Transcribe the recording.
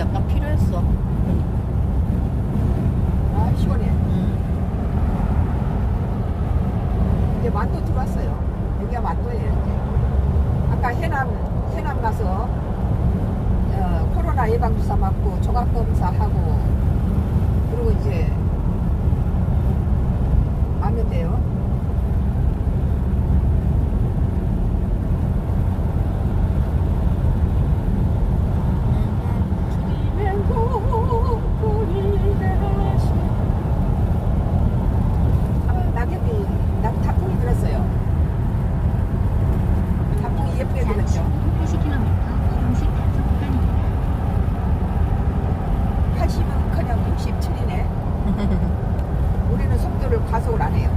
약간 필요했어. 아 시원해. 음. 이제 만도 들어왔어요. 여기가 만도예요 이제. 아까 해남 해남 가서 어, 코로나 예방 주사 맞고 조각 검사 하고 그리고 이제 잠시만요. 80은 그냥 67이네. 우리는 속도를 과속을 안 해요.